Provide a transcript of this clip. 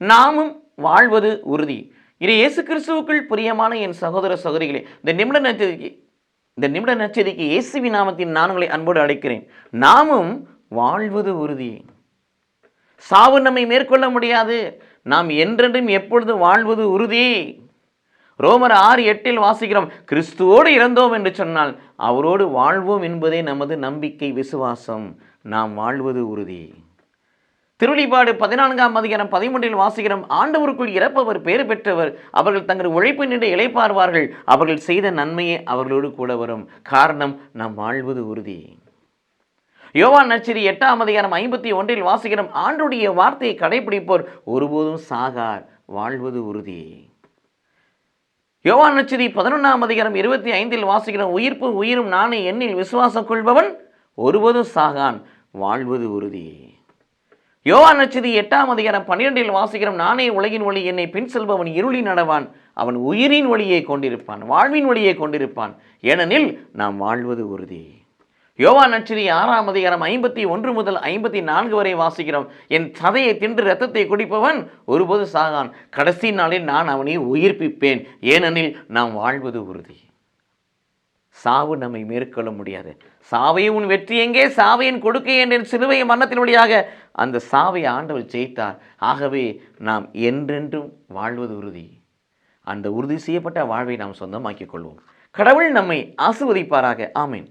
நாமும் வாழ்வது உறுதி. இது இயேசு கிறிஸ்துவுக்குள் பிரியமான என் சகோதர சகோதரிகளே இந்த நிமிட நச்சரிக்கை இந்த நிமிட நச்சரிக்கை இயேசுவி நாமத்தின் நான் உங்களை அன்போடு அழைக்கிறேன். நாமும் வாழ்வது உறுதி. சாவு நம்மை மேற்கொள்ள முடியாது. நாம் என்றென்றும் எப்பொழுது வாழ்வது உறுதி? ரோமர் ஆறு எட்டில் வாசிக்கிறோம் கிறிஸ்துவோடு இறந்தோம் என்று சொன்னால் அவரோடு வாழ்வோம் என்பதே நமது நம்பிக்கை விசுவாசம். நாம் வாழ்வது உறுதி. திருவிழிபாடு பதினான்காம் அதிகாரம் பதிமூன்றில் வாசிக்கிறோம் ஆண்டவருக்குள் இறப்பவர் பேறு பெற்றவர் அவர்கள் தங்கள் உழைப்பு நின்று இழைப்பார்வார்கள் அவர்கள் செய்த நன்மையே அவர்களோடு கூட வரும். காரணம் நாம் வாழ்வது உறுதி. யோவான் நச்சிரி எட்டாம் அதிகாரம் ஐம்பத்தி ஒன்றில் வாசிக்கிறோம் ஆண்டுடைய வார்த்தையை கடைபிடிப்போர் ஒருபோதும் சாகார் வாழ்வது உறுதி. யோவான் நச்சிரி பதினொன்றாம் அதிகாரம் இருபத்தி ஐந்தில் வாசிக்கிறோம் உயிர்ப்பு உயிரும் நானே எண்ணில் விசுவாசம் கொள்பவன் ஒருபோதும் சாகான் வாழ்வது உறுதி. யோவான் நச்சதி எட்டாம் அதிகாரம் பன்னிரெண்டில் வாசிக்கிறோம் நானே உலகின் ஒளி என்னை பின் செல்பவன் இருளி நடவான் அவன் உயிரின் ஒளியை கொண்டிருப்பான் வாழ்வின் ஒளியை கொண்டிருப்பான். ஏனெனில் நாம் வாழ்வது உறுதி. யோவா நச்சினி ஆறாம் அதிகாரம் ஐம்பத்தி ஒன்று முதல் ஐம்பத்தி நான்கு வரை வாசிக்கிறோம் என் சதையை தின்று ரத்தத்தை குடிப்பவன் ஒருபோது சாகான். கடைசி நாளில் நான் அவனை உயிர்ப்பிப்பேன். ஏனெனில் நாம் வாழ்வது உறுதி. சாவு நம்மை மேற்கொள்ள முடியாது. சாவை உன் வெற்றி எங்கே? சாவையின் கொடுக்க என்ற சிலுவை மரணத்தின் வழியாக. அந்த சாவை ஆண்டவர் ஜெயித்தார். ஆகவே நாம் என்றென்றும் வாழ்வது உறுதி. அந்த உறுதி செய்யப்பட்ட வாழ்வை நாம் சொந்தமாக்கிக் கொள்வோம். கடவுள் நம்மை ஆசிர்வதிப்பாராக. ஆமீன்.